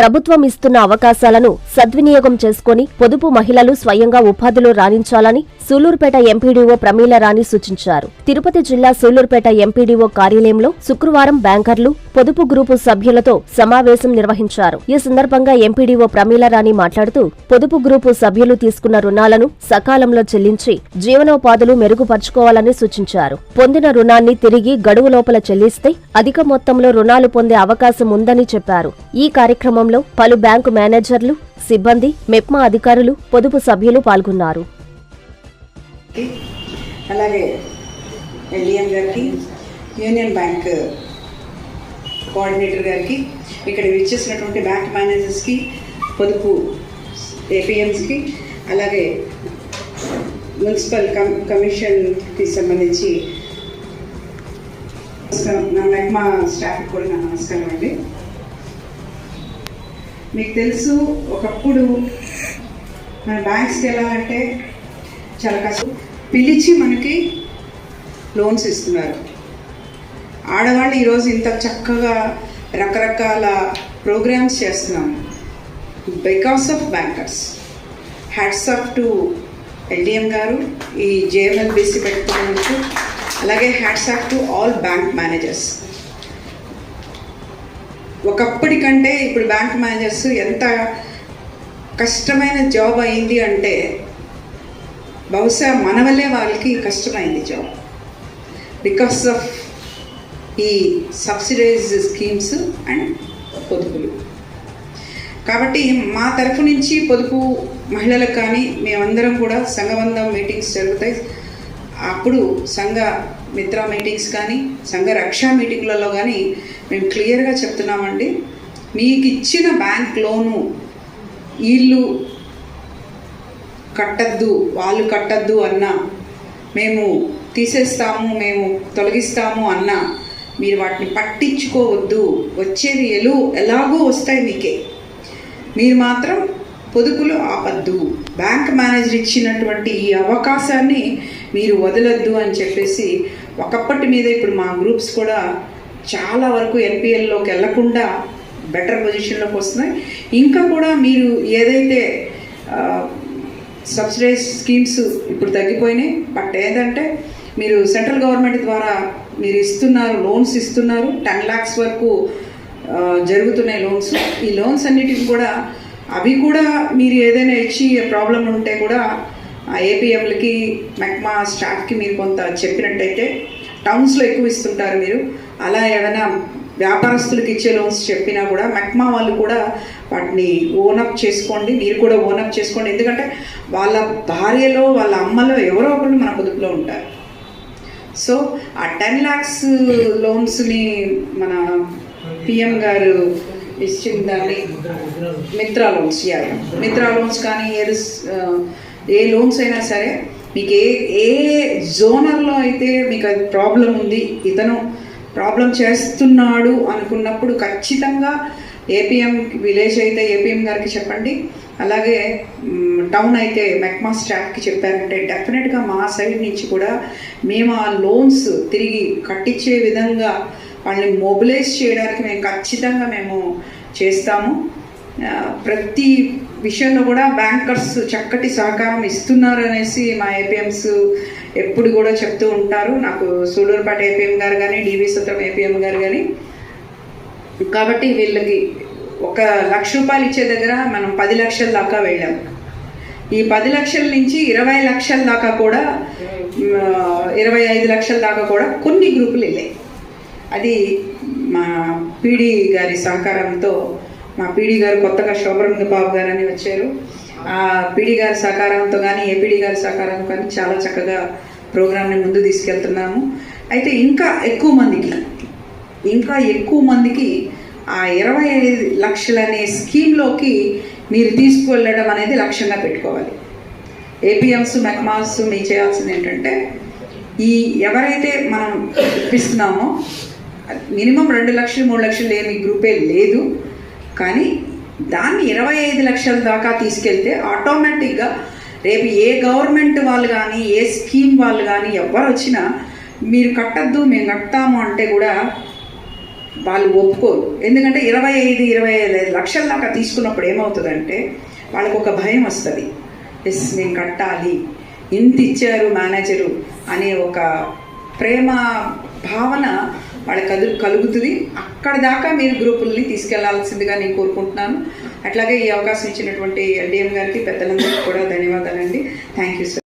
ప్రభుత్వం ఇస్తున్న అవకాశాలను సద్వినియోగం చేసుకుని పొదుపు మహిళలు స్వయంగా ఉపాధిలో రాణించాలని సూలూరుపేట ఎంపీడీఓ ప్రమీల రాణి సూచించారు. తిరుపతి జిల్లా సూలూరుపేట ఎంపీడీఓ కార్యాలయంలో శుక్రవారం బ్యాంకర్లు పొదుపు గ్రూపు సభ్యులతో సమావేశం నిర్వహించారు. ఈ సందర్భంగా ఎంపీడీఓ ప్రమీల రాణి మాట్లాడుతూ పొదుపు గ్రూపు సభ్యులు తీసుకున్న రుణాలను సకాలంలో చెల్లించి జీవనోపాధులు మెరుగుపరుచుకోవాలని సూచించారు. పొందిన రుణాన్ని తిరిగి గడువు లోపల చెల్లిస్తే అధిక మొత్తంలో రుణాలు పొందే అవకాశం ఉందని చెప్పారు. ఈ కార్యక్రమం కార్యక్రమంలో పలు బ్యాంకు మేనేజర్లు సిబ్బంది మెప్మా అధికారులు పొదుపు సభ్యులు పాల్గొన్నారు. అలాగే ఎల్డిఎం గారికి యూనియన్ బ్యాంక్ కోఆర్డినేటర్ గారికి ఇక్కడ విచ్చేసినటువంటి బ్యాంక్ మేనేజర్స్కి పొదుపు ఏపీఎంస్కి అలాగే మున్సిపల్ కమ్ కమిషన్కి సంబంధించి నమస్కారం నా మెగ్మా స్టాఫ్ కూడా నా నమస్కారం అండి. మీకు తెలుసు ఒకప్పుడు మన బ్యాంక్స్కి ఎలా అంటే చాలా కష్టం. పిలిచి మనకి లోన్స్ ఇస్తున్నారు. ఆడవాళ్ళు ఈరోజు ఇంత చక్కగా రకరకాల ప్రోగ్రామ్స్ చేస్తున్నాం. Because of bankers hats off to LDM గారు ఈ జేఎంఎల్బిసి పెట్టుకున్నందుకు. అలాగే hats off to all bank managers ఒకప్పటి కంటే ఇప్పుడు బ్యాంక్ మేనేజర్స్ ఎంత కష్టమైన జాబ్ అయింది అంటే బహుశా మన వల్లే వాళ్ళకి కష్టమైంది జాబ్. బికాస్ ఆఫ్ ఈ సబ్సిడైజ్ స్కీమ్స్ అండ్ పొదుపులు. కాబట్టి మా తరఫు నుంచి పొదుపు మహిళలకు కానీ మేమందరం కూడా సంఘబంధం మీటింగ్స్ జరుగుతాయి. అప్పుడు సంఘ మిత్ర మీటింగ్స్ కానీ సంఘ రక్షా మీటింగ్లలో కానీ మేము క్లియర్గా చెప్తున్నామండి. మీకు ఇచ్చిన బ్యాంక్ లోను వీళ్ళు కట్టద్దు వాళ్ళు కట్టద్దు అన్నా మేము తీసేస్తాము మేము తొలగిస్తాము అన్నా మీరు వాటిని పట్టించుకోవద్దు. వచ్చేది ఎలు ఎలాగో వస్తాయి మీకే. మీరు మాత్రం పొదుపులు ఆపద్దు. బ్యాంక్ మేనేజర్ ఇచ్చినటువంటి ఈ అవకాశాన్ని మీరు వదలొద్దు అని చెప్పేసి ఒకప్పటి మీద ఇప్పుడు మా గ్రూప్స్ కూడా చాలా వరకు ఎన్పిఎల్లోకి వెళ్ళకుండా బెటర్ పొజిషన్లోకి వస్తున్నాయి. ఇంకా కూడా మీరు ఏదైతే సబ్సిడైజ్ స్కీమ్స్ ఇప్పుడు తగ్గిపోయినాయి బట్ ఏంటంటే మీరు సెంట్రల్ గవర్నమెంట్ ద్వారా మీరు ఇస్తున్నారు లోన్స్ ఇస్తున్నారు టెన్ ల్యాక్స్ వరకు జరుగుతున్నాయి లోన్స్ ఈ లోన్స్ అన్నిటికి కూడా అవి కూడా మీరు ఏదైనా ఇచ్చి ప్రాబ్లం ఉంటే కూడా ఏపీఎంలకి మెక్మా స్టాఫ్కి మీరు కొంత చెప్పినట్టయితే టౌన్స్లో ఎక్కువ ఇస్తుంటారు మీరు. అలా ఏమైనా వ్యాపారస్తులకు ఇచ్చే లోన్స్ చెప్పినా కూడా మెక్మా వాళ్ళు కూడా వాటిని ఓనప్ చేసుకోండి. మీరు కూడా ఓనప్ చేసుకోండి. ఎందుకంటే వాళ్ళ భార్యలో వాళ్ళ అమ్మలో ఎవరో ఒకళ్ళు మన పొదుపులో ఉంటారు. సో ఆ టెన్ ల్యాక్స్ లోన్స్ని మన పిఎం గారు ఇచ్చిన దాన్ని మిత్రా లోన్స్ యా మిత్రా లోన్స్ కానీ ఎరుస్ ఏ లోన్స్ అయినా సరే మీకు ఏ ఏ జోనర్లో అయితే మీకు అది ప్రాబ్లం ఉంది ఇతను ప్రాబ్లం చేస్తున్నాడు అనుకున్నప్పుడు ఖచ్చితంగా ఏపీఎం విలేజ్ అయితే ఏపీఎం గారికి చెప్పండి. అలాగే టౌన్ అయితే మెక్మా స్టాఫ్కి చెప్పారంటే డెఫినెట్గా మా సైడ్ నుంచి కూడా మేము ఆ లోన్స్ తిరిగి కట్టించే విధంగా వాళ్ళని మొబిలైజ్ చేయడానికి మేము ఖచ్చితంగా మేము చేస్తాము. ప్రతి విషయంలో కూడా బ్యాంకర్స్ చక్కటి సహకారం ఇస్తున్నారు అనేసి మా ఏపీఎంస్ ఎప్పుడు కూడా చెప్తూ ఉంటారు. నాకు సూడూరుపేట ఏపీఎం గారు కానీ డివి సత్రం ఏపీఎం గారు కానీ కాబట్టి వీళ్ళకి ఒక లక్ష రూపాయలు ఇచ్చే దగ్గర మనం పది లక్షల దాకా వెళ్ళాం. ఈ పది లక్షల నుంచి ఇరవై లక్షల దాకా కూడా ఇరవై ఐదు లక్షల దాకా కూడా కొన్ని గ్రూపులు వెళ్ళాయి. అది మా పీడి గారి సహకారంతో మా పీడి గారు కొత్తగా శోభరంగ బాబు గారు అని వచ్చారు. ఆ పీడి గారి సహకారంతో కానీ ఏపీడి గారి సహకారంతో కానీ చాలా చక్కగా ప్రోగ్రామ్ని ముందు తీసుకెళ్తున్నాము. అయితే ఇంకా ఎక్కువ మందికి ఇంకా ఎక్కువ మందికి ఆ ఇరవై ఐదు లక్షలనే స్కీమ్లోకి మీరు తీసుకువెళ్ళడం అనేది లక్ష్యంగా పెట్టుకోవాలి. ఏపీఎంస్ మెక్మాస్ మీ చేయాల్సింది ఏంటంటే ఈ ఎవరైతే మనం ఇప్పిస్తున్నామో మినిమం రెండు లక్షలు మూడు లక్షలు లేని గ్రూపే లేదు. కానీ దాన్ని ఇరవై ఐదు లక్షల దాకా తీసుకెళ్తే ఆటోమేటిక్గా రేపు ఏ గవర్నమెంట్ వాళ్ళు కానీ ఏ స్కీమ్ వాళ్ళు కానీ ఎవరు వచ్చినా మీరు కట్టద్దు మేము కట్టాము అంటే కూడా వాళ్ళు ఒప్పుకోరు. ఎందుకంటే ఇరవై ఐదు ఇరవై ఐదు లక్షల దాకా తీసుకున్నప్పుడు ఏమవుతుందంటే వాళ్ళకు ఒక భయం వస్తుంది. ఎస్ మేము కట్టాలి. ఇంత ఇచ్చారు మేనేజరు అనే ఒక ప్రేమ భావన వాళ్ళకి కలు కలుగుతుంది. అక్కడ దాకా మీరు గ్రూపుల్ని తీసుకెళ్ళాల్సిందిగా నేను కోరుకుంటున్నాను. అట్లాగే ఈ అవకాశం ఇచ్చినటువంటి ఎల్డిఎం గారికి పెద్దలందరికీ కూడా ధన్యవాదాలండి. Thank you sir